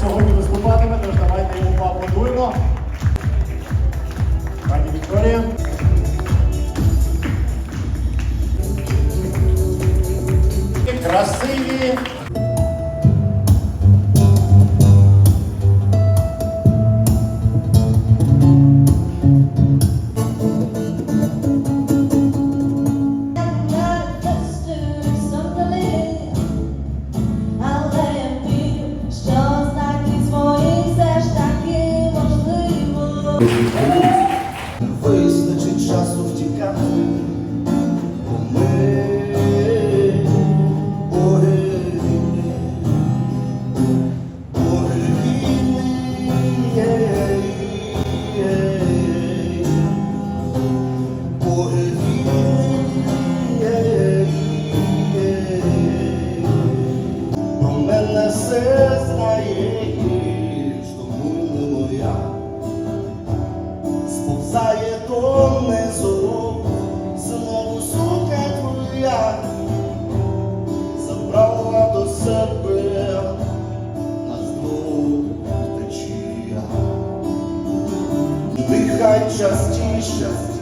Сьогодні виступатиме, тож давайте йому поаплодуємо. Пані Вікторія. Красиві. Вистачить часу втікати, бо ми війни, єй-єй. боги. Про мене все знаєш, righteous Jesus.